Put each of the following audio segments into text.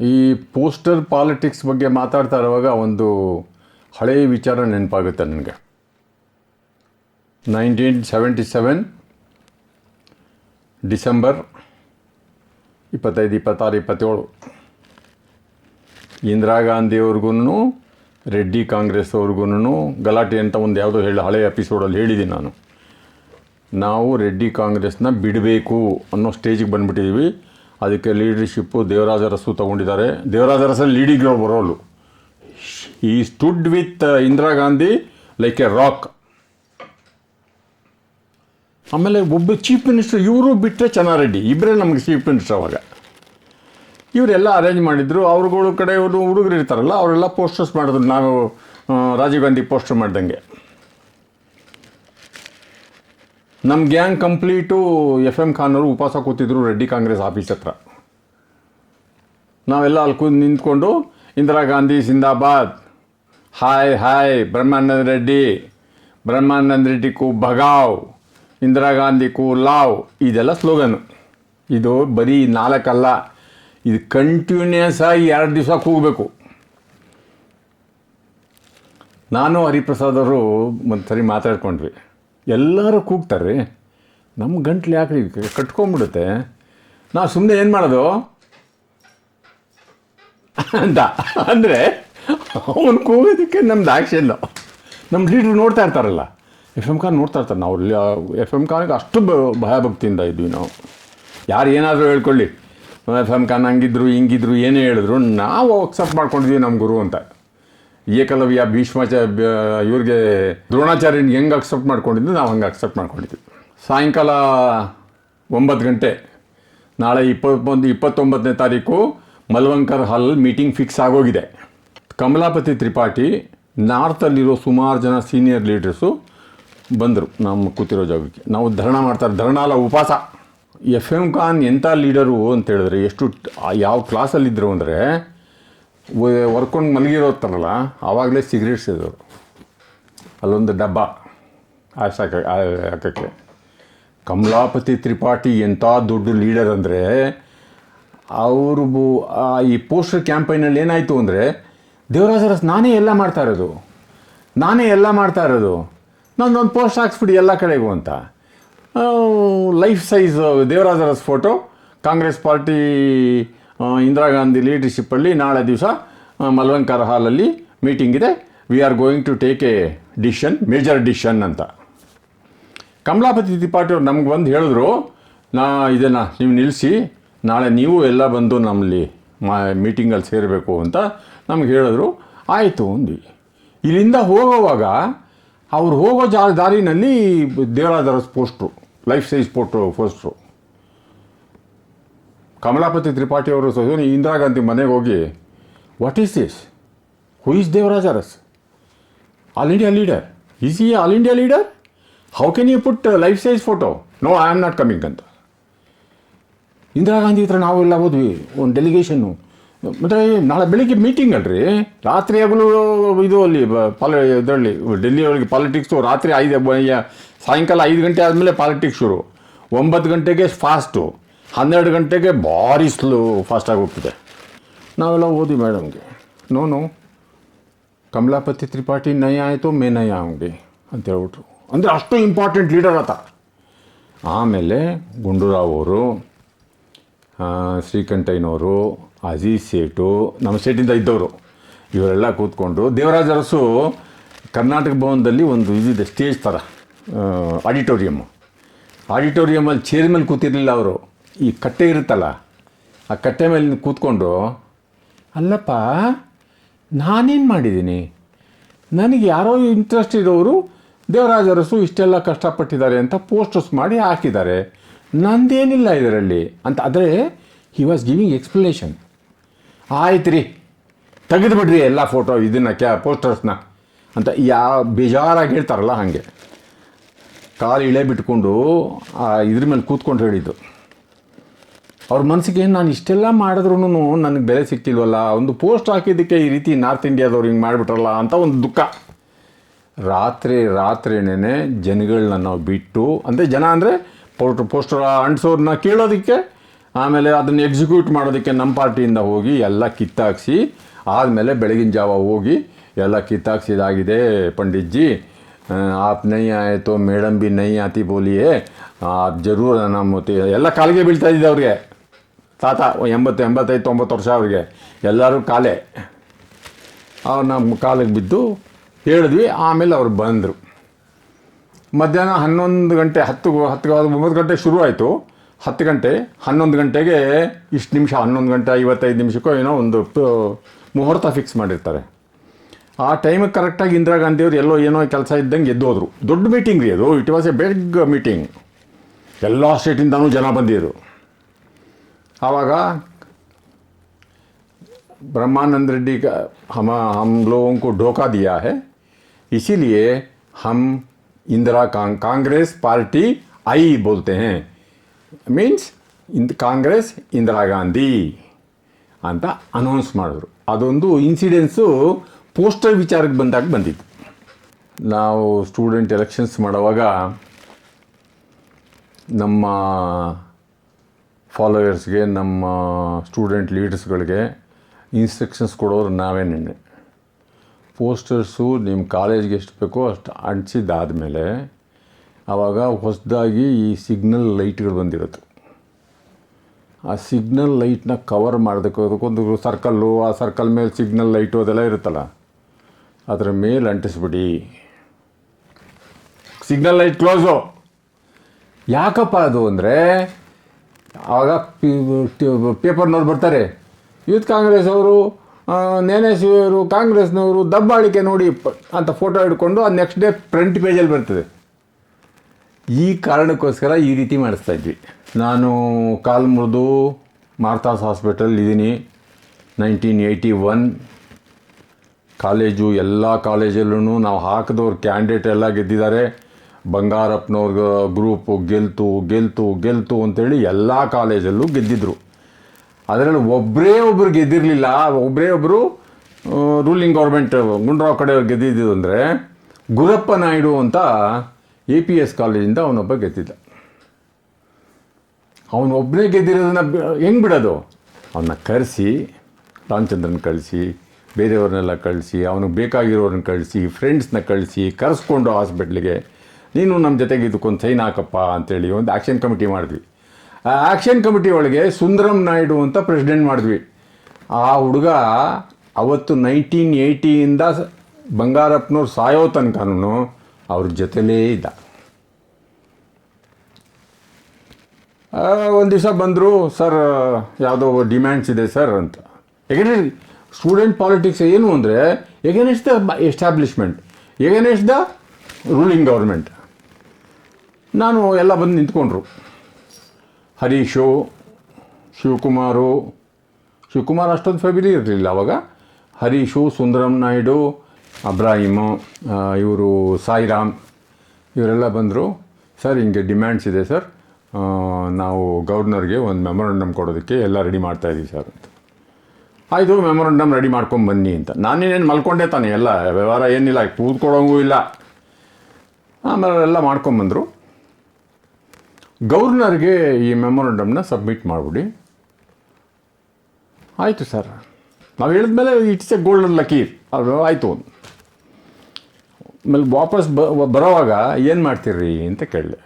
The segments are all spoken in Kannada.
ಈ ಪೋಸ್ಟರ್ ಪಾಲಿಟಿಕ್ಸ್ ಬಗ್ಗೆ ಮಾತಾಡ್ತಾ ಇರುವಾಗ ಒಂದು ಹಳೆಯ ವಿಚಾರ ನೆನಪಾಗುತ್ತೆ ನನಗೆ. ನೈನ್ಟೀನ್ ಸೆವೆಂಟಿ ಸೆವೆನ್, ಡಿಸೆಂಬರ್ ಇಪ್ಪತ್ತೈದು, ಇಪ್ಪತ್ತಾರು, ಇಪ್ಪತ್ತೇಳು, ಇಂದಿರಾ ಗಾಂಧಿಯವ್ರಿಗೂ ರೆಡ್ಡಿ ಕಾಂಗ್ರೆಸ್ ಅವ್ರಿಗೂ ಗಲಾಟೆ ಅಂತ ಒಂದು ಯಾವುದೋ ಹೇಳಿ ಹಳೆಯ ಎಪಿಸೋಡಲ್ಲಿ ಹೇಳಿದ್ದೀನಿ ನಾನು. ನಾವು ರೆಡ್ಡಿ ಕಾಂಗ್ರೆಸ್ನ ಬಿಡಬೇಕು ಅನ್ನೋ ಸ್ಟೇಜಿಗೆ ಬಂದುಬಿಟ್ಟಿದ್ದೀವಿ ಅದಕ್ಕೆ ಲೀಡರ್ಶಿಪ್ಪು ದೇವರಾಜರಸು ತಗೊಂಡಿದ್ದಾರೆ. ತೊಗೊಂಡಿದ್ದಾರೆ ದೇವರಾಜ ಅರಸಲ್ಲಿ ಲೀಡಿಂಗ್ ಬರೋಲು ಈ stood with Indira Gandhi like a rock ಆಮೇಲೆ ಒಬ್ಬ ಚೀಫ್ ಮಿನಿಸ್ಟರ್ ಇವರು ಬಿಟ್ಟರೆ ಚೆನ್ನಾರೆಡ್ಡಿ. ಇಬ್ಬರೇ ನಮಗೆ ಚೀಫ್ ಮಿನಿಸ್ಟರ್ ಅವಾಗ. ಇವರೆಲ್ಲ ಅರೇಂಜ್ ಮಾಡಿದ್ರು. ಅವ್ರುಗಳು ಕಡೆ ಇವರು ಹುಡುಗರು ಇರ್ತಾರಲ್ಲ, ಅವರೆಲ್ಲ ಪೋಸ್ಟರ್ಸ್ ಮಾಡಿದ್ರು. ನಾವು ರಾಜೀವ್ ಗಾಂಧಿ ಪೋಸ್ಟರ್ ಮಾಡ್ದಂಗೆ. ನಮ್ಮ gang complete F M Khan ಅವರು ಉಪವಾಸ ಕೂತಿದ್ರು ರೆಡ್ಡಿ ಕಾಂಗ್ರೆಸ್ ಆಫೀಸ್ ಹತ್ರ. ನಾವೆಲ್ಲ ಅಲ್ಲಿ ಕೂತ್ ನಿಂತ್ಕೊಂಡು, ಇಂದಿರಾ ಗಾಂಧಿ ಸಿಂದಾಬಾದ್, ಹಾಯ್ ಹಾಯ್, ಬ್ರಹ್ಮಾನಂದ ರೆಡ್ಡಿ ಬ್ರಹ್ಮಾನಂದ ರೆಡ್ಡಿ ಕು ಭಗಾವ್, ಇಂದಿರಾ ಗಾಂಧಿ ಕು ಲಾವ್, ಇದೆಲ್ಲ ಸ್ಲೋಗನು. ಇದು ಬರೀ ನಾಲ್ಕಲ್ಲ, ಇದು ಕಂಟಿನ್ಯೂಸ್ ಆಗಿ ಎರಡು ದಿವಸ ಕೂಗಬೇಕು. ನಾನು ಹರಿಪ್ರಸಾದ್ ಅವರು ಒಂದು ಸರಿ ಮಾತಾಡ್ಕೊಂಡ್ವಿ. ಎಲ್ಲರೂ ಕೂಗ್ತಾರೆ. ನಮ್ಮ ಗಂಟ್ಲು ಯಾಕ್ರಿ ಕಟ್ಕೊಂಡ್ಬಿಡುತ್ತೆ? ನಾವು ಸುಮ್ಮನೆ ಏನು ಮಾಡೋದು? ಅಂತ ಅಂದರೆ, ಅವನು ಕೂಗೋದಕ್ಕೆ ನಮ್ದು ಆ್ಯಕ್ಷನ್ನು ನಮ್ಮ ಲೀಡ್ರ್ ನೋಡ್ತಾ ಇರ್ತಾರಲ್ಲ. ಎಫ್ ಎಂ ಖಾನ್ ನೋಡ್ತಾ ಇರ್ತಾರೆ. ನಾವು ಎಫ್ ಎಂ ಖಾನ್ಗೆ ಅಷ್ಟು ಭಯಭಕ್ತಿಯಿಂದ ಇದ್ವಿ ನಾವು. ಯಾರು ಏನಾದರೂ ಹೇಳ್ಕೊಳ್ಳಿ. ಎಫ್ ಎಂ ಖಾನ್ ಹಂಗಿದ್ರು, ಹಿಂಗಿದ್ರು, ಏನೇ ಹೇಳಿದ್ರು, ನಾವು ಅಕ್ಸೆಪ್ಟ್ ಮಾಡ್ಕೊಂಡಿದ್ವಿ ನಮ್ಮ ಗುರು ಅಂತ. ಏಕಲವ್ಯ ಭೀಷ್ಮಾಚ ಇವ್ರಿಗೆ ದ್ರೋಣಾಚಾರ್ಯನ ಹೆಂಗೆ ಅಕ್ಸೆಪ್ಟ್ ಮಾಡ್ಕೊಂಡಿದ್ದು, ನಾವು ಹಂಗೆ ಅಕ್ಸೆಪ್ಟ್ ಮಾಡ್ಕೊಂಡಿದ್ವಿ. ಸಾಯಂಕಾಲ ಒಂಬತ್ತು ಗಂಟೆ, ನಾಳೆ ಇಪ್ಪತ್ತೊಂದು, ಇಪ್ಪತ್ತೊಂಬತ್ತನೇ ತಾರೀಕು ಮಲ್ವಂಕರ್ ಹಾಲ್ ಮೀಟಿಂಗ್ ಫಿಕ್ಸ್ ಆಗೋಗಿದೆ. ಕಮಲಾಪತಿ ತ್ರಿಪಾಠಿ ನಾರ್ತಲ್ಲಿರೋ ಸುಮಾರು ಜನ ಸೀನಿಯರ್ ಲೀಡರ್ಸು ಬಂದರು ನಮ್ಮ ಕೂತಿರೋ ಜಾಗಕ್ಕೆ. ನಾವು ಧರಣ ಮಾಡ್ತಾರೆ ಧರಣ ಅಲ್ಲ ಉಪವಾಸ. ಎಫ್ ಎಂ ಖಾನ್ ಎಂಥ ಲೀಡರು ಅಂತ ಹೇಳಿದ್ರೆ, ಎಷ್ಟು ಯಾವ ಕ್ಲಾಸಲ್ಲಿದ್ದರು ಅಂದರೆ ವರ್ಕೊಂಡು ಮಲಗಿರೋತ್ತಲ್ಲ ಆವಾಗಲೇ ಸಿಗರೇಟ್ ಸೇದೋರು ಅಲ್ಲೊಂದು ಡಬ್ಬ ಹಾಸಾಕ ಹಾಕಕ್ಕೆ ಕಮಲಾಪತಿ ತ್ರಿಪಾಠಿ ಎಂಥ ದೊಡ್ಡ ಲೀಡರ್ ಅಂದರೆ, ಅವರು ಈ ಪೋಸ್ಟರ್ ಕ್ಯಾಂಪೈನಲ್ಲಿ ಏನಾಯಿತು ಅಂದರೆ, ದೇವರಾಜ ಅರಸ್ ನಾನೇ ಎಲ್ಲ ಮಾಡ್ತಾ ಇರೋದು. ನಾನೇ ಎಲ್ಲ ಮಾಡ್ತಾ ಇರೋದು. ನಂದೊಂದು ಪೋಸ್ಟ್ ಹಾಕ್ಸ್ಬಿಡಿ ಎಲ್ಲ ಕಡೆಗೂ ಅಂತ. Life size Devaraj Urs photo Congress party Indira Gandhi ಲೀಡರ್ಶಿಪ್ಪಲ್ಲಿ ನಾಳೆ ದಿವಸ ಮಲ್ವಂಕರ್ ಹಾಲಲ್ಲಿ ಮೀಟಿಂಗ್ ಇದೆ. We are going to take a decision major decision ಅಂತ. ಕಮಲಾಪತಿ ತ್ರಿಪಾಠಿ ಅವ್ರು ನಮ್ಗೆ ಬಂದು ಹೇಳಿದ್ರು, ನಾ ಇದನ್ನು ನೀವು ನಿಲ್ಲಿಸಿ ನಾಳೆ ನೀವು ಎಲ್ಲ ಬಂದು ನಮ್ಮಲ್ಲಿ ಮಾ ಮೀಟಿಂಗಲ್ಲಿ ಸೇರಬೇಕು ಅಂತ ನಮ್ಗೆ ಹೇಳಿದ್ರು. ಆಯಿತು ಅಂದ್ವಿ. ಇಲ್ಲಿಂದ ಹೋಗೋವಾಗ, ಅವ್ರು ಹೋಗೋ ಜಾ ದಾರಿನಲ್ಲಿ ದೇವರಾದರ poster life size poster poster Kamalapati Tripathi ಅವರು ಸಹ ಇಂದಿರಾ ಗಾಂಧಿ ಮನೆಗೆ ಹೋಗಿ what is this who is Devaraj Urs all India leader is he all India leader how can you put life size photo no I am not coming ಅಂತ. ಇಂದಿರಾ ಗಾಂಧಿ ಹತ್ರ ನಾವೆಲ್ಲ ಹೋದ್ವಿ, ಒಂದು ಡೆಲಿಗೇಷನ್ನು ಮತ್ತು ನಾಳೆ ಬೆಳಿಗ್ಗೆ ಮೀಟಿಂಗ್ ಅಲ್ರಿ? ರಾತ್ರಿ ಹಗಲು ಇದು ಅಲ್ಲಿ ಪಾಲ, ಇದರಲ್ಲಿ ಡೆಲ್ಲಿ ಒಳಗೆ ಪಾಲಿಟಿಕ್ಸು ರಾತ್ರಿ ಐದು ಸಾಯಂಕಾಲ ಐದು ಗಂಟೆ ಆದಮೇಲೆ ಪಾಲಿಟಿಕ್ಸ್ ಶುರು. ಒಂಬತ್ತು ಗಂಟೆಗೆ ಫಾಸ್ಟು ಹನ್ನೆರಡು ಗಂಟೆಗೆ ಭಾರಿ ಸ್ಲೋ ಫಾಸ್ಟಾಗಿ ಹೋಗ್ತಿದೆ. ನಾವೆಲ್ಲ ಓದಿ ಮೇಡಮ್ಗೆ. No no. ಕಮಲಾಪತಿ ತ್ರಿಪಾಠಿ ನಯ ಆಯಿತು, ಮೇ ನಯ ಅಂಗಡಿ ಅಂತ ಹೇಳ್ಬಿಟ್ರು. ಅಂದರೆ ಅಷ್ಟು ಇಂಪಾರ್ಟೆಂಟ್ ಲೀಡರ್ ಆತ. ಆಮೇಲೆ ಗುಂಡೂರಾವ್ ಅವರು ಶ್ರೀಕಂಠಯ್ಯನವರು, ಅಜೀಜ್ ಸೇಟು ನಮ್ಮ ಸೇಟಿಂದ ಇದ್ದವರು, ಇವರೆಲ್ಲ ಕೂತ್ಕೊಂಡು ದೇವರಾಜ ಅರಸು ಕರ್ನಾಟಕ ಭವನದಲ್ಲಿ ಒಂದು ಇದಿದೆ, ಸ್ಟೇಜ್ ಥರ ಆಡಿಟೋರಿಯಮ್ಮು ಆಡಿಟೋರಿಯಮಲ್ಲಿ ಚೇರ್ ಮೇಲೆ ಕೂತಿರಲಿಲ್ಲ ಅವರು. ಈ ಕಟ್ಟೆ ಇರುತ್ತಲ್ಲ, ಆ ಕಟ್ಟೆ ಮೇಲೆ ಕೂತ್ಕೊಂಡು, ಅಲ್ಲಪ್ಪ, ನಾನೇನು ಮಾಡಿದ್ದೀನಿ? ನನಗೆ ಯಾರೋ ಇಂಟ್ರೆಸ್ಟ್ ಇರೋರು ದೇವರಾಜರಸು ಇಷ್ಟೆಲ್ಲ ಕಷ್ಟಪಟ್ಟಿದ್ದಾರೆ ಅಂತ ಪೋಸ್ಟರ್ಸ್ ಮಾಡಿ ಹಾಕಿದ್ದಾರೆ. ನಂದೇನಿಲ್ಲ ಇದರಲ್ಲಿ ಅಂತ, ಆದರೆ ಹಿ ವಾಸ್ ಗಿವಿಂಗ್ ಎಕ್ಸ್ಪ್ಲನೇಷನ್ ಆಯ್ತು ರೀ ತೆಗೆದುಬಿಡ್ರಿ ಎಲ್ಲ ಫೋಟೋ ಇದನ್ನು ಕ್ಯಾ ಪೋಸ್ಟರ್ಸ್ನ ಅಂತ ಯಾವ ಬೇಜಾರಾಗಿ ಹೇಳ್ತಾರಲ್ಲ ಹಾಗೆ. ಕಾಲು ಇಳೆ ಬಿಟ್ಕೊಂಡು ಇದ್ರ ಮೇಲೆ ಕೂತ್ಕೊಂಡು ಹೇಳಿದ್ದು. ಅವ್ರ ಮನಸ್ಸಿಗೆ ನಾನು ಇಷ್ಟೆಲ್ಲ ಮಾಡಿದ್ರೂ ನನಗೆ ಬೆಲೆ ಸಿಕ್ತಿಲ್ವಲ್ಲ? ಒಂದು ಪೋಸ್ಟ್ ಹಾಕಿದ್ದಕ್ಕೆ ಈ ರೀತಿ ನಾರ್ತ್ ಇಂಡಿಯಾದವ್ರು ಹಿಂಗೆ ಮಾಡಿಬಿಟ್ರಲ್ಲ ಅಂತ ಒಂದು ದುಃಖ. ರಾತ್ರಿ ರಾತ್ರಿನೇ ಜನಗಳನ್ನ ನಾವು ಬಿಟ್ಟು, ಅಂದರೆ ಜನ ಅಂದರೆ ಪೋಸ್ಟ್ ಪೋಸ್ಟರ್ ಅಂಟಿಸೋರನ್ನ ಕೇಳೋದಕ್ಕೆ, ಆಮೇಲೆ ಅದನ್ನು ಎಕ್ಸಿಕ್ಯೂಟ್ ಮಾಡೋದಕ್ಕೆ ನಮ್ಮ ಪಾರ್ಟಿಯಿಂದ ಹೋಗಿ ಎಲ್ಲ ಕಿತ್ತಾಕ್ಸಿ, ಆದಮೇಲೆ ಬೆಳಗಿನ ಜಾವ ಹೋಗಿ ಎಲ್ಲ ಕಿತ್ತಾಕ್ಸಿದಾಗಿದೆ ಪಂಡಿತ್ಜಿ. ಆಪ್ ನೈ ಆಯಿತು ಮೇಡಮ್ ಬಿ ನೈ ಆತಿ ಬೋಲಿಯೇ ಆಪ್ ಜರೂರ ನಮ್ಮ ಎಲ್ಲ ಕಾಲಿಗೆ ಬೀಳ್ತಾ ಇದ್ದೆ ಅವ್ರಿಗೆ. ತಾತ ಎಂಬತ್ತು, ಎಂಬತ್ತೈದು, ತೊಂಬತ್ತು ವರ್ಷ ಅವ್ರಿಗೆ. ಎಲ್ಲರೂ ಕಾಲೇ. ಅವ್ರು ನಮ್ಮ ಕಾಲಿಗೆ ಬಿದ್ದು ಹೇಳಿದ್ವಿ, ಆಮೇಲೆ ಅವ್ರು ಬಂದರು. ಮಧ್ಯಾಹ್ನ ಹನ್ನೊಂದು ಗಂಟೆ, ಹತ್ತು ಹತ್ತು, ಒಂಬತ್ತು ಗಂಟೆ ಶುರು ಆಯಿತು. ಹತ್ತು ಗಂಟೆ, ಹನ್ನೊಂದು ಗಂಟೆಗೆ ಇಷ್ಟು ನಿಮಿಷ, ಹನ್ನೊಂದು ಗಂಟೆ ಐವತ್ತೈದು ನಿಮಿಷಕ್ಕೋ ಏನೋ ಒಂದು ಮುಹೂರ್ತ ಫಿಕ್ಸ್ ಮಾಡಿರ್ತಾರೆ. ಆ ಟೈಮಿಗೆ ಕರೆಕ್ಟಾಗಿ ಇಂದಿರಾ ಗಾಂಧಿಯವರು ಎಲ್ಲೋ ಏನೋ ಕೆಲಸ ಇದ್ದಂಗೆ ಎದ್ದೋದ್ರು. ದೊಡ್ಡ ಮೀಟಿಂಗ್ ರೀ ಅದು. It was a big meeting ಎಲ್ಲ ಸ್ಟೇಟಿಂದನೂ ಜನ ಬಂದಿದ್ರು. ಆವಾಗ ब्रह्मानंद रेड्डी का हम हम लोगों को धोखा दिया है इसीलिए हम इंदिरा कांग कांग्रेस पार्टी आई बोलते हैं ಮೀನ್ಸ್ ಇಂದ್ ಕಾಂಗ್ರೆಸ್ ಇಂದಿರಾ ಗಾಂಧಿ ಅಂತ ಅನೌನ್ಸ್ ಮಾಡಿದ್ರು ಅದೊಂದು ಇನ್ಸಿಡೆನ್ಸು ಪೋಸ್ಟರ್ ವಿಚಾರಕ್ಕೆ ಬಂದಾಗ ಬಂದಿತ್ತು ನಾವು ಸ್ಟೂಡೆಂಟ್ ಎಲೆಕ್ಷನ್ಸ್ ಮಾಡುವಾಗ ನಮ್ಮ ಫಾಲೋಯರ್ಸ್ಗೆ ನಮ್ಮ ಸ್ಟೂಡೆಂಟ್ ಲೀಡರ್ಸ್ಗಳಿಗೆ ಇನ್ಸ್ಟ್ರಕ್ಷನ್ಸ್ ಕೊಡೋರು ನಾವೇ ನಿನ್ನೆ. ಪೋಸ್ಟರ್ಸು ನಿಮ್ಮ ಕಾಲೇಜ್ಗೆ ಎಷ್ಟು ಬೇಕೋ ಅಷ್ಟು ಅಂಟಿಸಿದ್ದಾದಮೇಲೆ ಆವಾಗ ಹೊಸದಾಗಿ ಈ ಸಿಗ್ನಲ್ ಲೈಟ್ಗಳು ಬಂದಿರುತ್ತೆ ಆ ಸಿಗ್ನಲ್ ಲೈಟ್ನ ಕವರ್ ಮಾಡಬೇಕು ಅದಕ್ಕೊಂದು ಸರ್ಕಲ್ಲು ಆ ಸರ್ಕಲ್ ಮೇಲೆ ಸಿಗ್ನಲ್ ಲೈಟು ಅದೆಲ್ಲ ಇರುತ್ತಲ್ಲ, ಅದರ ಮೇಲೆ ಅಂಟಿಸ್ಬಿಡಿ. ಸಿಗ್ನಲ್ ಲೈಟ್ ಕ್ಲೋಸು ಯಾಕಪ್ಪ ಅದು ಅಂದರೆ ಆವಾಗ ಪೇಪರ್ನವ್ರು ಬರ್ತಾರೆ. ಯೂತ್ ಕಾಂಗ್ರೆಸ್ ಅವರು ಅವರು ಕಾಂಗ್ರೆಸ್ನವರು ದಬ್ಬಾಳಿಕೆ ನೋಡಿ ಅಂತ ಫೋಟೋ ಹಿಡ್ಕೊಂಡು ಅದು ನೆಕ್ಸ್ಟ್ ಡೇ ಫ್ರಂಟ್ ಪೇಜಲ್ಲಿ ಬರ್ತದೆ. ಈ ಕಾರಣಕ್ಕೋಸ್ಕರ ಈ ರೀತಿ ಮಾಡಿಸ್ತಾ ಇದ್ವಿ. ನಾನು ಕಾಲು ಮುರಿದು ಮಾರ್ತಾಸ್ ಹಾಸ್ಪಿಟಲ್ ಇದ್ದೀನಿ. ನೈನ್ಟೀನ್ ಏಯ್ಟಿ ಒನ್ ಕಾಲೇಜು, ಎಲ್ಲ ಕಾಲೇಜಲ್ಲೂ ನಾವು ಹಾಕಿದವ್ರು ಕ್ಯಾಂಡಿಡೇಟ್ ಎಲ್ಲ ಗೆದ್ದಿದ್ದಾರೆ. ಬಂಗಾರಪ್ಪನವ್ರ ಗ್ರೂಪು, ಗೆಲ್ತು ಗೆಲ್ತು ಗೆಲ್ತು ಅಂತೇಳಿ ಎಲ್ಲ ಕಾಲೇಜಲ್ಲೂ ಗೆದ್ದಿದ್ರು. ಅದರಲ್ಲಿ ಒಬ್ಬರೇ ಒಬ್ಬರು ಗೆದ್ದಿರಲಿಲ್ಲ. ಒಬ್ಬರೇ ಒಬ್ಬರು ರೂಲಿಂಗ್ ಗೌರ್ಮೆಂಟ್ ಗುಂಡ್ರಾವ್ ಕಡೆ ಗೆದ್ದಿದ್ದು ಅಂದರೆ ಗುರಪ್ಪ ನಾಯ್ಡು ಅಂತ ಎ ಪಿ ಎಸ್ ಕಾಲೇಜಿಂದ ಅವನೊಬ್ಬ ಗೆದ್ದಿದ್ದ. ಅವನೊಬ್ಬನೇ ಗೆದ್ದಿರೋದನ್ನ ಹೆಂಗೆ ಬಿಡೋದು? ಅವನ್ನ ಕರೆಸಿ, ರಾಮಚಂದ್ರನ ಕಳಿಸಿ, ಬೇರೆಯವ್ರನ್ನೆಲ್ಲ ಕಳಿಸಿ, ಅವನಿಗೆ ಬೇಕಾಗಿರೋರನ್ನ ಕಳಿಸಿ ಫ್ರೆಂಡ್ಸ್ನ ಕಳಿಸಿ, ಕರೆಸ್ಕೊಂಡು ಹಾಸ್ಪಿಟ್ಲಿಗೆ ನೀನು ನಮ್ಮ ಜೊತೆಗೆ ಇದಕ್ಕೊಂದು ಸೈನ್ ಹಾಕಪ್ಪ ಅಂತೇಳಿ ಒಂದು ಆ್ಯಕ್ಷನ್ ಕಮಿಟಿ ಮಾಡಿದ್ವಿ. ಆ ಆ್ಯಕ್ಷನ್ ಕಮಿಟಿ ಒಳಗೆ ಸುಂದರಂ ನಾಯ್ಡು ಅಂತ ಪ್ರೆಸಿಡೆಂಟ್ ಮಾಡಿದ್ವಿ. ಆ ಹುಡುಗ ಅವತ್ತು ನೈನ್ಟೀನ್ ಏಯ್ಟಿಯಿಂದ ಬಂಗಾರಪ್ಪನವ್ರು ಸಾಯೋ ತನಕನೂ ಅವ್ರ ಜೊತೆಲೇ ಇದ್ದ. ಒಂದು ದಿವಸ ಬಂದರು, ಸರ್, ಯಾವುದೋ ಡಿಮ್ಯಾಂಡ್ಸ್ ಇದೆ ಸರ್ ಅಂತ. ಯಾಕೆಂದರೆ ಸ್ಟೂಡೆಂಟ್ ಪಾಲಿಟಿಕ್ಸ್ ಏನು ಅಂದರೆ against the establishment against the ruling government ನಾನು ಎಲ್ಲ ಬಂದು ನಿಂತ್ಕೊಂಡ್ರು. ಹರೀಶು, ಶಿವಕುಮಾರು, ಶಿವಕುಮಾರ್ ಅಷ್ಟೊಂದು ಫ್ಯಾಮಿಲಿ ಇರಲಿಲ್ಲ ಅವಾಗ. ಹರೀಶು, ಸುಂದರಂ ನಾಯ್ಡು ಅಬ್ರಾಹಿಮು ಇವರು ಸಾಯಿರಾಮ್, ಇವರೆಲ್ಲ ಬಂದರು. ಸರ್, ಹಿಂಗೆ ಡಿಮ್ಯಾಂಡ್ಸ್ ಇದೆ ಸರ್. ನಾವು ಗವರ್ನರ್ಗೆ ಒಂದು ಮೆಮೊರಂಡಮ್ ಕೊಡೋದಕ್ಕೆ ಎಲ್ಲ ರೆಡಿ ಮಾಡ್ತಾ ಇದ್ದೀವಿ ಸರ್ ಅಂತ. ಆಯಿತು ಮೆಮೊರಂಡಮ್ ರೆಡಿ ಮಾಡ್ಕೊಂಡು ಬನ್ನಿ ಅಂತ. ನಾನೇನೇನು ಮಲ್ಕೊಂಡೆ ತಾನೆ, ಎಲ್ಲ ವ್ಯವಹಾರ ಏನಿಲ್ಲ ಕೂತ್ಕೊಡೋಂಗೂ ಇಲ್ಲ. ಆಮೇಲೆ ಎಲ್ಲ ಮಾಡ್ಕೊಂಬಂದರು ಗವರ್ನರ್ಗೆ ಈ ಮೆಮೊರಂಡಮ್ನ ಸಬ್ಮಿಟ್ ಮಾಡಿಬಿಡಿ. ಆಯಿತು ಸರ್. ನಾವು ಹೇಳಿದ್ಮೇಲೆ ಇಟ್ಸ್ ಎ ಗೋಲ್ಡನ್ ಲಕೀರ್. ಅದು ಆಯಿತು. ಆಮೇಲೆ ವಾಪಸ್ ಬ, ಬರೋವಾಗ ಏನು ಮಾಡ್ತೀರಿ ಅಂತ ಕೇಳಿದೆ.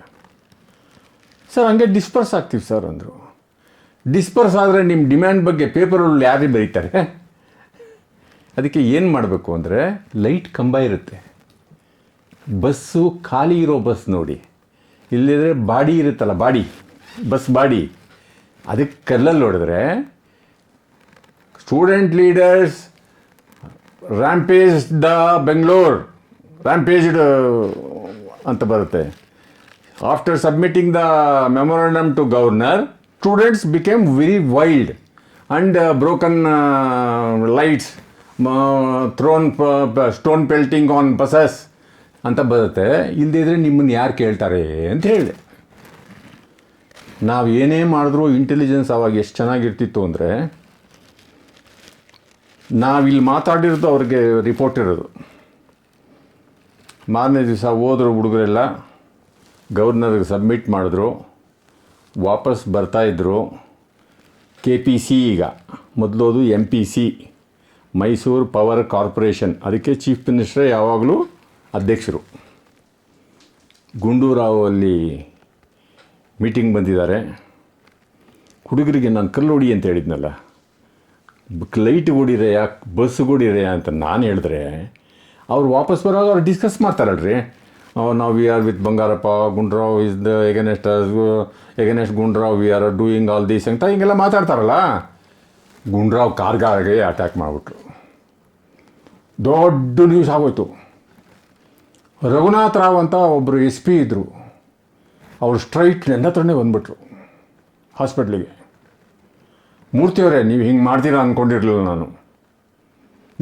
ಸರ್, ಹಂಗೆ ಡಿಸ್ಪರ್ಸ್ ಆಗ್ತೀವಿ ಸರ್ ಅಂದರು. ಡಿಸ್ಪರ್ಸ್ ಆದರೆ ನಿಮ್ಮ ಡಿಮ್ಯಾಂಡ್ ಬಗ್ಗೆ ಪೇಪರಲ್ಲಿ ಯಾರೇ ಬರೀತಾರೆ? ಅದಕ್ಕೆ ಏನು ಮಾಡಬೇಕು ಅಂದರೆ ಲೈಟ್ ಕಂಬ ಇರುತ್ತೆ. ಬಸ್ಸು ಖಾಲಿ ಇರೋ ಬಸ್ ನೋಡಿ. ಇಲ್ಲಿದ್ರೆ ಬಾಡಿ ಇರುತ್ತಲ್ಲ, ಬಾಡಿ, ಬಸ್ ಬಾಡಿ. ಅದಕ್ಕೆ ಕಲ್ಲಲ್ಲಿ ಹೊಡೆದ್ರೆ student leaders rampage the Bangalore rampaged ಅಂತ ಬರುತ್ತೆ. After submitting the memorandum to governor students became very wild and broken lights thrown stone pelting on buses ಅಂತ ಬರುತ್ತೆ. ಇಲ್ಲದಿದ್ರೆ ನಿಮ್ಮನ್ನು ಯಾರು ಕೇಳ್ತಾರೆ ಅಂತ ಹೇಳಿದೆ. ನಾವು ಏನೇ ಮಾಡಿದ್ರೂ ಇಂಟೆಲಿಜೆನ್ಸ್ ಅವಾಗ ಎಷ್ಟು ಚೆನ್ನಾಗಿರ್ತಿತ್ತು ಅಂದರೆ ನಾವಿಲ್ಲಿ ಮಾತಾಡಿರೋದು ಅವ್ರಿಗೆ ರಿಪೋರ್ಟ್ ಇರೋದು. ಮಾರನೇ ದಿವಸ ಹೋದ್ರು ಹುಡುಗರೆಲ್ಲ ಗವರ್ನರ್ಗೆ ಸಬ್ಮಿಟ್ ಮಾಡಿದ್ರು. ವಾಪಸ್ ಬರ್ತಾಯಿದ್ರು ಕೆ ಪಿ ಸಿ ಈಗ ಮೊದಲೋದು M P C Mysore power corporation ಅದಕ್ಕೆ ಚೀಫ್ ಮಿನಿಸ್ಟ್ರೇ ಯಾವಾಗಲೂ ಅಧ್ಯಕ್ಷರು. ಗುಂಡೂರಾವ್ ಅಲ್ಲಿ ಮೀಟಿಂಗ್ ಬಂದಿದ್ದಾರೆ. ಹುಡುಗರಿಗೆ ನಾನು ಕಲ್ಲು ಅಂತ ಹೇಳಿದ್ನಲ್ಲ. ಲೈಟ್ ಹೊಡಿರೆ ಯಾಕೆ ಬಸ್ ಹೊಡಿರೆ ಅಂತ ನಾನು ಹೇಳಿದ್ರೆ, ಅವ್ರು ವಾಪಸ್ ಬರೋವಾಗ ಅವ್ರು ಡಿಸ್ಕಸ್ ಮಾಡ್ತಾರಲ್ರಿ. ನಾವು we are with Bangarappa, Gundurao is the against against Gundurao we are doing all these ಅಂತ ಹಿಂಗೆಲ್ಲ ಮಾತಾಡ್ತಾರಲ್ಲ. ಗುಂಡ್ರಾವ್ ಕಾರ್ಗಾರ್ಗೆ ಅಟ್ಯಾಕ್ ಮಾಡಿಬಿಟ್ರು. ದೊಡ್ಡ ನ್ಯೂಸ್ ಆಗೋಯ್ತು. ರಘುನಾಥ್ ರಾವ್ ಅಂತ ಒಬ್ಬರು ಎಸ್ ಪಿ ಇದ್ದರು ಅವರು ಸ್ಟ್ರೈಟ್ ನನ್ನ ಹತ್ರನೇ ಬಂದುಬಿಟ್ರು ಹಾಸ್ಪಿಟ್ಲಿಗೆ ಮೂರ್ತಿಯವರೇ ನೀವು ಹಿಂಗೆ ಮಾಡ್ತೀರಾ ಅಂದ್ಕೊಂಡಿರಲಿಲ್ಲ ನಾನು.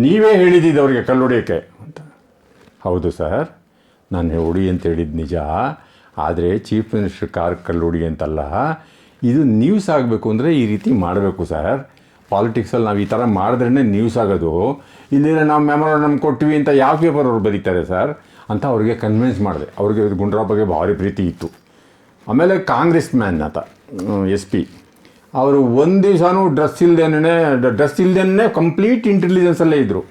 ನೀವೇ ಹೇಳಿದ್ದಿದ್ದು ಅವರಿಗೆ ಕಲ್ಲು ಹೊಡಿಯೋಕ್ಕೆ ಅಂತ. ಹೌದು ಸರ್, ನಾನು ಹೊಡಿ ಅಂತ ಹೇಳಿದ್ದು ನಿಜ. ಆದರೆ ಚೀಫ್ ಮಿನಿಸ್ಟರ್ ಕಾರ್ ಕಲ್ಲೊಡಿ ಅಂತಲ್ಲ, ಇದು ನ್ಯೂಸ್ ಆಗಬೇಕು ಅಂದರೆ ಈ ರೀತಿ ಮಾಡಬೇಕು ಸರ್. ಪಾಲಿಟಿಕ್ಸಲ್ಲಿ ನಾವು ಈ ಥರ ಮಾಡಿದ್ರೇ ನ್ಯೂಸ್ ಆಗೋದು. ಇಲ್ಲಿಂದ ನಾವು ಮೆಮೊರಾಂಡಮ್ ಕೊಟ್ವಿ ಅಂತ ಯಾವ ಪೇಪರ್ ಅವರು ಬರೀತಾರೆ ಸರ್? ಅಂತ ಅವ್ರಿಗೆ ಕನ್ವಿನ್ಸ್ ಮಾಡಿದೆ. ಅವ್ರಿಗೆ ಗುಂಡ್ರಾ ಬಗ್ಗೆ ಭಾರಿ ಪ್ರೀತಿ ಇತ್ತು. ಆಮೇಲೆ ಕಾಂಗ್ರೆಸ್ ಮ್ಯಾನ್ ಆತ ಎಸ್ ಪಿ. ಅವರು ಒಂದು ದಿವಸನೂ ಡ್ರೆಸ್ ಇಲ್ದೇನೆ ಡ್ರೆಸ್ ಇಲ್ದೇನೆ ಕಂಪ್ಲೀಟ್ ಇಂಟೆಲಿಜೆನ್ಸಲ್ಲೇ ಇದ್ದರು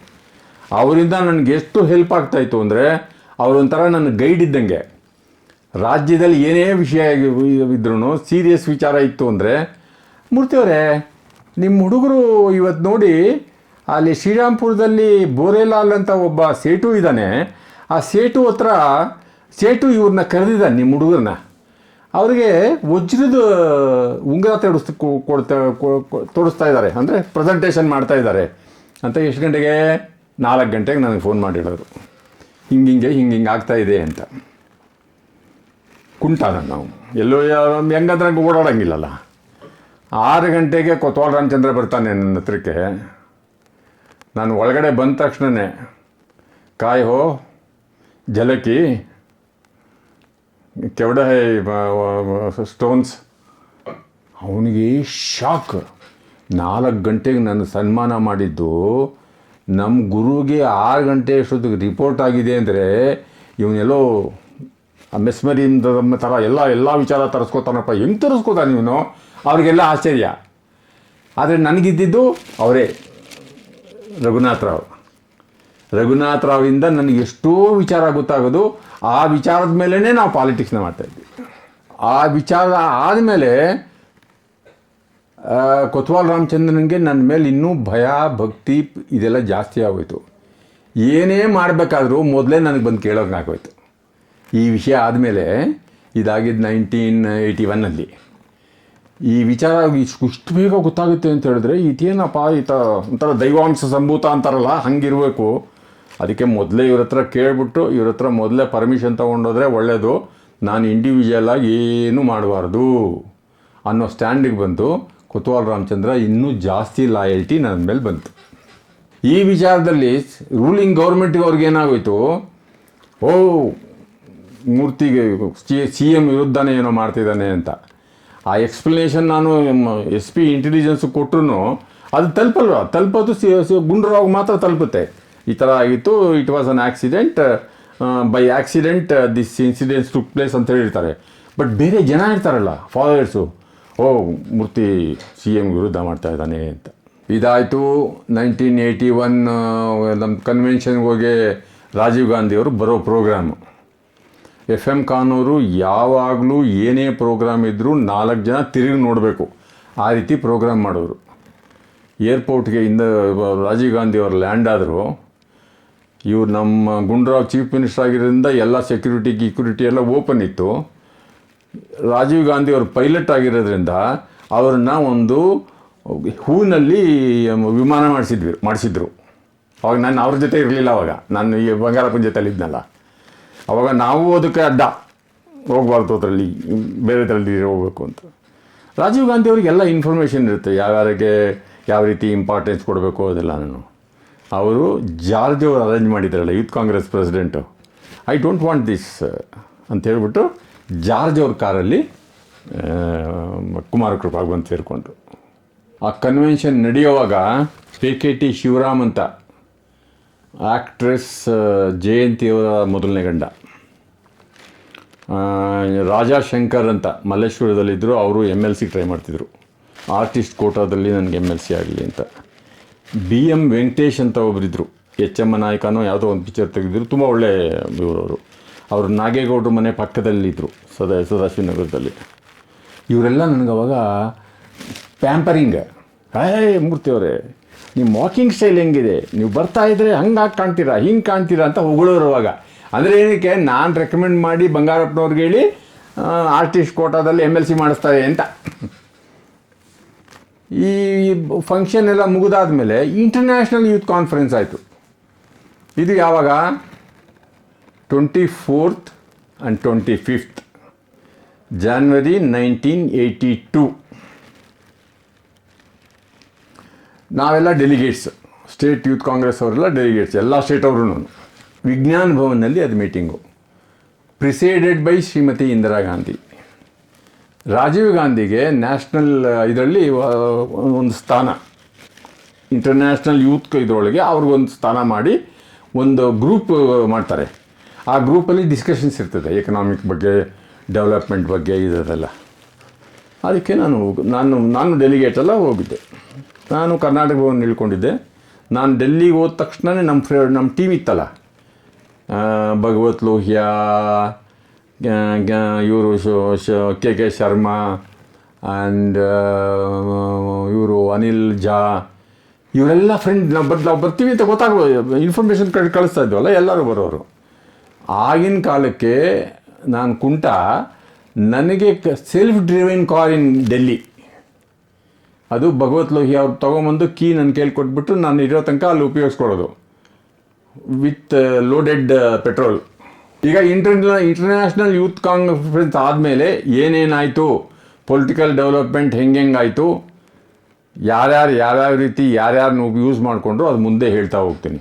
ಅವರಿಂದ ನನಗೆ ಎಷ್ಟು ಹೆಲ್ಪ್ ಆಗ್ತಾಯಿತ್ತು ಅಂದರೆ ಅವರೊಂಥರ ನನ್ನ ಗೈಡ್ ಇದ್ದಂಗೆ. ರಾಜ್ಯದಲ್ಲಿ ಏನೇ ವಿಷಯ ಇದ್ರೂ ಸೀರಿಯಸ್ ವಿಚಾರ ಇತ್ತು ಅಂದರೆ ಮೂರ್ತಿಯವರೇ ನಿಮ್ಮ ಹುಡುಗರು ಇವತ್ತು ನೋಡಿ, ಅಲ್ಲಿ ಶ್ರೀರಾಮ್ಪುರದಲ್ಲಿ ಬೋರೆಲಾಲ್ ಅಂತ ಒಬ್ಬ ಸೇಟು ಇದ್ದಾನೆ ಆ ಸೇಟು ಹತ್ರ, ಸೇಟು ಇವ್ರನ್ನ ಕರೆದಿದ್ದ ನಿಮ್ಮ ಹುಡುಗರನ್ನ. ಅವರಿಗೆ ವಜ್ರದ ಉಂಗುರ ತೋಡಿಸ್ ಕೊಡ್ತಾ ತೋರಿಸ್ತಾ ಇದ್ದಾರೆ. ಅಂದರೆ ಪ್ರೆಸೆಂಟೇಷನ್ ಮಾಡ್ತಾ ಇದ್ದಾರೆ. ಅಂತ ಎಷ್ಟು ಗಂಟೆಗೆ? ನಾಲ್ಕು ಗಂಟೆಗೆ ನನಗೆ ಫೋನ್ ಮಾಡಿಡೋರು ಹಿಂಗೆ ಹಿಂಗೆ ಹಿಂಗೆ ಹಿಂಗೆ ಆಗ್ತಾ ಇದೆ ಅಂತ. ಕುಂಟಾದ ನಾವು. ಎಲ್ಲೋ ಹೆಂಗಂದ್ರೆ ಹಂಗೆ ಓಡಾಡಂಗಿಲ್ಲಲ್ಲ. ಆರು ಗಂಟೆಗೆ ಕೊತ್ವಾಲ್ ರಾಮಚಂದ್ರ ಬರ್ತಾನೆ ನನ್ನ ಹತ್ರಕ್ಕೆ. ನಾನು ಒಳಗಡೆ ಬಂದ ತಕ್ಷಣವೇ ಕಾಯ್ ಹೋ ಜಲಕಿ ಕೆವಡ आहे ಸ್ಟೋನ್ಸ್ ಅವನಿಗೆ ಶಾಕ್ ನಾಲ್ಕು ಗಂಟೆಗೆ ನನ್ನ ಸನ್ಮಾನ ಮಾಡಿದ್ದು ನಮ್ಮ ಗುರುಗೆ ಆರು ಗಂಟೆ ಅಷ್ಟೊತ್ತಿಗೆ ರಿಪೋರ್ಟ್ ಆಗಿದೆ ಅಂದರೆ, ಇವನೆಲ್ಲೋ ಮೆಸ್ಮರಿಂದ ಥರ ಎಲ್ಲ ಎಲ್ಲ ವಿಚಾರ ತರಿಸ್ಕೊತಾನಪ್ಪ. ಹೆಂಗೆ ತರಿಸ್ಕೋತಾನೆ ಇವನು ಅವ್ರಿಗೆಲ್ಲ ಆಶ್ಚರ್ಯ. ಆದರೆ ನನಗಿದ್ದಿದ್ದು ಅವರೇ. ರಘುನಾಥ್ ರಾವ್. ರಘುನಾಥ್ ರಾವಿಂದ ನನಗೆ ಎಷ್ಟೋ ವಿಚಾರ ಗೊತ್ತಾಗೋದು, ಆ ವಿಚಾರದ ಮೇಲೇ ನಾವು ಪಾಲಿಟಿಕ್ಸ್ನ ಮಾಡ್ತಾಯಿದ್ವಿ ಆ ವಿಚಾರ ಆದಮೇಲೆ ಕೊತ್ವಾಲ್ ರಾಮಚಂದ್ರನಿಗೆ ನನ್ನ ಮೇಲೆ ಇನ್ನೂ ಭಯ, ಭಕ್ತಿ ಇದೆಲ್ಲ ಜಾಸ್ತಿ ಆಗೋಯ್ತು. ಏನೇ ಮಾಡಬೇಕಾದ್ರೂ ಮೊದಲೇ ನನಗೆ ಬಂದು ಕೇಳೋಕ್ಕಾಗೋಯ್ತು ಆಗೋಯ್ತು. ಈ ವಿಷಯ ಆದಮೇಲೆ ಇದಾಗಿದ್ದು ನೈನ್ಟೀನ್ ಏಯ್ಟಿ ಒನ್ನಲ್ಲಿ. ಈ ವಿಚಾರ ಇಷ್ಟು ಬೇಗ ಗೊತ್ತಾಗುತ್ತೆ ಅಂತ ಹೇಳಿದ್ರೆ ಇದೇನಪ್ಪ ಈತ ಒಂಥರ ದೈವಾಂಶ ಸಂಭೂತ ಅಂತಾರಲ್ಲ, ಹಂಗಿರಬೇಕು. ಅದಕ್ಕೆ ಮೊದಲೇ ಇವ್ರ ಹತ್ರ ಕೇಳಿಬಿಟ್ಟು ಇವ್ರ ಹತ್ರ ಮೊದಲೇ ಪರ್ಮಿಷನ್ ತೊಗೊಂಡೋದ್ರೆ ಒಳ್ಳೆಯದು ನಾನು ಇಂಡಿವಿಜುವಲ್ ಆಗಿ ಏನೂ ಮಾಡಬಾರ್ದು ಅನ್ನೋ ಸ್ಟ್ಯಾಂಡಿಗೆ ಬಂತು. ಕುತ್ವಾಲ್ ರಾಮಚಂದ್ರ ಇನ್ನೂ ಜಾಸ್ತಿ ಲಾಯಲ್ಟಿ ನನ್ನ ಮೇಲೆ ಬಂತು. ಈ ವಿಚಾರದಲ್ಲಿ ರೂಲಿಂಗ್ ಗೌರ್ಮೆಂಟ್ಗೆ ಅವ್ರಿಗೆ ಏನಾಗೋಯ್ತು? ಓ, ಮೂರ್ತಿಗೆ ಸಿ ಎಂ ವಿರುದ್ಧನೇ ಏನೋ ಮಾಡ್ತಿದ್ದಾನೆ ಅಂತ. ಆ ಎಕ್ಸ್ಪ್ಲನೇಷನ್ ನಾನು ಎಸ್ ಪಿ ಇಂಟೆಲಿಜೆನ್ಸ್ ಕೊಟ್ಟರು ಅದು ತಲುಪಲ್ವ? ತಲುಪೋದು ಸಿ ಸಿ ಗುಂಡ್ರಾವ್ ಮಾತ್ರ ತಲುಪುತ್ತೆ. ಈ ಥರ ಆಗಿತ್ತು. It was an accident by accident this incidents took place ಅಂತ ಹೇಳಿರ್ತಾರೆ. ಬಟ್ ಬೇರೆ ಜನ ಇರ್ತಾರಲ್ಲ ಫಾಲೋಯರ್ಸು ಓ, ಮೂರ್ತಿ ಸಿ ಎಂ ವಿರುದ್ಧ ಮಾಡ್ತಾ ಇದ್ದಾನೆ ಅಂತ. ಇದಾಯಿತು. ನೈನ್ಟೀನ್ ಏಯ್ಟಿ ಒನ್ ನಮ್ಮ ಕನ್ವೆನ್ಷನ್ಗೆ ಹೋಗಿ ರಾಜೀವ್ ಗಾಂಧಿಯವರು ಬರೋ ಪ್ರೋಗ್ರಾಮು ಎಫ್ ಎಂ ಅವರು ಯಾವಾಗಲೂ ಏನೇ ಪ್ರೋಗ್ರಾಮ್ ಇದ್ದರೂ ನಾಲ್ಕು ಜನ ತಿರುಗಿ ನೋಡಬೇಕು. ಆ ರೀತಿ ಪ್ರೋಗ್ರಾಮ್ ಮಾಡೋರು. ಏರ್ಪೋರ್ಟ್ಗೆ ಇಂದ, ರಾಜೀವ್ ಗಾಂಧಿ ಅವರು ಲ್ಯಾಂಡ್ ಆದರು. ಇವ್ರು ನಮ್ಮ ಗುಂಡ್ರಾವ್ ಚೀಫ್ ಮಿನಿಸ್ಟರ್ ಆಗಿರೋದ್ರಿಂದ ಎಲ್ಲ ಸೆಕ್ಯೂರಿಟಿ ಗಿಕ್ಯೂರಿಟಿ ಎಲ್ಲ ಓಪನ್ ಇತ್ತು. ರಾಜೀವ್ ಗಾಂಧಿ ಅವರು ಪೈಲಟ್ ಆಗಿರೋದ್ರಿಂದ ಅವ್ರನ್ನ ಒಂದು ಹೂನಲ್ಲಿ ವಿಮಾನ ಮಾಡಿಸಿದ್ವಿ, ಮಾಡಿಸಿದ್ರು. ಅವಾಗ ನಾನು ಅವ್ರ ಜೊತೆ ಇರಲಿಲ್ಲ ಅವಾಗ. ನಾನು ಈ ಬಂಗಾರಪ್ಪನ ಜೊತೆಲಿ ಇದ್ನಲ್ಲ. ಅವಾಗ ನಾವು ಅದಕ್ಕೆ ಅಡ್ಡ. ಹೋಗ್ಬಾರ್ದು ಅದರಲ್ಲಿ, ಬೇರೆ ಥರದಲ್ಲಿ ಹೋಗ್ಬೇಕು ಅಂತ. ರಾಜೀವ್ ಗಾಂಧಿ ಅವ್ರಿಗೆಲ್ಲ ಇನ್ಫಾರ್ಮೇಷನ್ ಇರುತ್ತೆ. ಯಾವ್ಯಾರಿಗೆ ಯಾವ ರೀತಿ ಇಂಪಾರ್ಟೆನ್ಸ್ ಕೊಡಬೇಕು ಅದೆಲ್ಲ ನಾನು. ಅವರು ಜಾರ್ಜ್ ಅವರು arrange ಮಾಡಿದ್ದಾರಲ್ಲ youth Congress president I don't want this ಅಂತ ಹೇಳ್ಬಿಟ್ಟು ಜಾರ್ಜ್ ಅವ್ರ ಕಾರಲ್ಲಿ ಕುಮಾರ ಕೃಪಾಗ್ ಬಂದು ಸೇರಿಕೊಂಡ್ರು. ಆ ಕನ್ವೆನ್ಷನ್ ನಡೆಯುವಾಗ ಪಿ ಕೆ ಟಿ ಶಿವರಾಮ್ ಅಂತ ಆ್ಯಕ್ಟ್ರೆಸ್ ಜಯಂತಿಯವರ ಮೊದಲನೇ ಗಂಡ. ರಾಜಾಶಂಕರ್ ರಾಜಾ ಶಂಕರ್ ಅಂತ ಮಲ್ಲೇಶ್ವರದಲ್ಲಿದ್ದರು ಅವರು ಎಂ ಎಲ್ ಸಿ ಟ್ರೈ ಮಾಡ್ತಿದ್ರು. ಆರ್ಟಿಸ್ಟ್ ಕೋಟಾದಲ್ಲಿ ನನಗೆ ಎಂ ಎಲ್ ಸಿ ಆಗಲಿ ಅಂತ. ಬಿ ಎಂ ವೆಂಕಟೇಶ್ ಅಂತ ಒಬ್ಬರಿದ್ದರು ಎಚ್ ಎಂ ನಾಯಕನೋ ಯಾವುದೋ ಒಂದು ಪಿಕ್ಚರ್ ತೆಗೆದಿದ್ರು. ತುಂಬ ಒಳ್ಳೆ ಇವರವರು. ಅವರು ನಾಗೇಗೌಡರು ಮನೆ ಪಕ್ಕದಲ್ಲಿದ್ದರು ಸದಾ ಸದಾಶಿವನಗರದಲ್ಲಿ. ಇವರೆಲ್ಲ ನನಗೆ ಅವಾಗ ಪ್ಯಾಂಪರಿಂಗ್ ಮೂರ್ತಿ ಅವರೇ ನಿಮ್ಮ ವಾಕಿಂಗ್ ಸ್ಟೈಲ್ ಹೆಂಗಿದೆ? ನೀವು ಬರ್ತಾ ಇದ್ರೆ ಹಂಗಾಗಿ ಕಾಣ್ತೀರಾ, ಹಿಂಗೆ ಕಾಣ್ತೀರಾ ಅಂತ ಹೊಗಳೋರು ಅವಾಗ. ಅಂದರೆ ಏನಕ್ಕೆ? ನಾನು ರೆಕಮೆಂಡ್ ಮಾಡಿ ಬಂಗಾರಪ್ಪನವ್ರಿಗೆ ಹೇಳಿ ಆರ್ಟಿಸ್ಟ್ ಕೋಟಾದಲ್ಲಿ ಎಂ ಎಲ್ ಸಿ ಮಾಡಿಸ್ತಾರೆ ಅಂತ. ಈ ಫಂಕ್ಷನ್ ಎಲ್ಲ ಮುಗಿದಾದ್ಮೇಲೆ ಇಂಟರ್ನ್ಯಾಷನಲ್ ಯೂತ್ ಕಾನ್ಫರೆನ್ಸ್ ಆಯಿತು. ಇದು ಯಾವಾಗ? Twenty fourth and twenty fifth January nineteen eighty two ನಾವೆಲ್ಲ ಡೆಲಿಗೇಟ್ಸ್ ಸ್ಟೇಟ್ ಯೂತ್ ಕಾಂಗ್ರೆಸ್ ಅವರೆಲ್ಲ ಡೆಲಿಗೇಟ್ಸ್ ಎಲ್ಲ ಸ್ಟೇಟ್ ಅವರು ವಿಜ್ಞಾನ ಭವನ್ನಲ್ಲಿ ಅದು meeting presided by Shrimati Indira Gandhi. Rajiv ಗಾಂಧಿಗೆ ನ್ಯಾಷನಲ್, ಇದರಲ್ಲಿ ಒಂದು ಸ್ಥಾನ. ಇಂಟರ್ನ್ಯಾಷನಲ್ ಯೂತ್ ಇದರೊಳಗೆ ಅವ್ರಿಗೊಂದು ಸ್ಥಾನ ಮಾಡಿ ಒಂದು ಗ್ರೂಪ್ ಮಾಡ್ತಾರೆ. ಆ ಗ್ರೂಪಲ್ಲಿ ಡಿಸ್ಕಷನ್ಸ್ ಇರ್ತದೆ ಎಕನಾಮಿಕ್ ಬಗ್ಗೆ ಡೆವಲಪ್ಮೆಂಟ್ ಬಗ್ಗೆ, ಇದೆಲ್ಲ. ಅದಕ್ಕೆ ನಾನು ನಾನು ನಾನು ಡೆಲಿಗೇಟ್ ಎಲ್ಲ ಹೋಗಿದ್ದೆ. ನಾನು ಕರ್ನಾಟಕ ಭವನ ನಿಲ್ಕೊಂಡಿದ್ದೆ ನಾನು ಡೆಲ್ಲಿಗೆ ಹೋದ ತಕ್ಷಣವೇ ನಮ್ಮ ಫ್ರೆ ನಮ್ಮ ಟೀಮ್ ಇತ್ತಲ್ಲ. ಭಗವತ್ ಲೋಹಿಯಾ ಇವರು ಕೆ ಕೆ ಶರ್ಮಾ ಆ್ಯಂಡ್ ಇವರು ಅನಿಲ್ ಜಾ ಇವರೆಲ್ಲ ಫ್ರೆಂಡ್ ನಾವು ಬರ್ ನಾವು ಬರ್ತೀವಿ ಅಂತ ಗೊತ್ತಾಗ್ಬೋದು. ಇನ್ಫಾರ್ಮೇಷನ್ ಕಳ್ ಕಳಿಸ್ತಾ ಇದ್ವಲ್ಲ, ಎಲ್ಲರೂ ಬರೋರು. ಆಗಿನ ಕಾಲಕ್ಕೆ ನಾನು ಕುಂಟ, ನನಗೆ self driving car in Delhi ಅದು ಭಗವತ್ ಲೋಹಿ ಅವ್ರು ತೊಗೊಂಬಂದು ಕೀ ನನ್ನ ಕೇಳಿ ಕೊಟ್ಬಿಟ್ಟು ನಾನು ಇರೋ ತನಕ ಅಲ್ಲಿ ಉಪಯೋಗಿಸ್ಕೊಳ್ಳೋದು. ವಿತ್ ಲೋಡೆಡ್ ಪೆಟ್ರೋಲ್ ಈಗ ಇಂಟರ್ನ ಇಂಟರ್ನ್ಯಾಷನಲ್ ಯೂತ್ ಕಾನ್ಫರೆನ್ಸ್ ಆದಮೇಲೆ ಏನೇನಾಯಿತು? ಪೊಲಿಟಿಕಲ್ ಡೆವಲಪ್ಮೆಂಟ್ ಹೆಂಗೆ ಹೆಂಗಾಯಿತು ಯಾರ್ಯಾರು ಯಾವ್ಯಾವ ರೀತಿ ಯಾರ್ಯಾರನ್ನ ಯೂಸ್ ಮಾಡಿಕೊಂಡ್ರು, ಅದು ಮುಂದೆ ಹೇಳ್ತಾ ಹೋಗ್ತೀನಿ.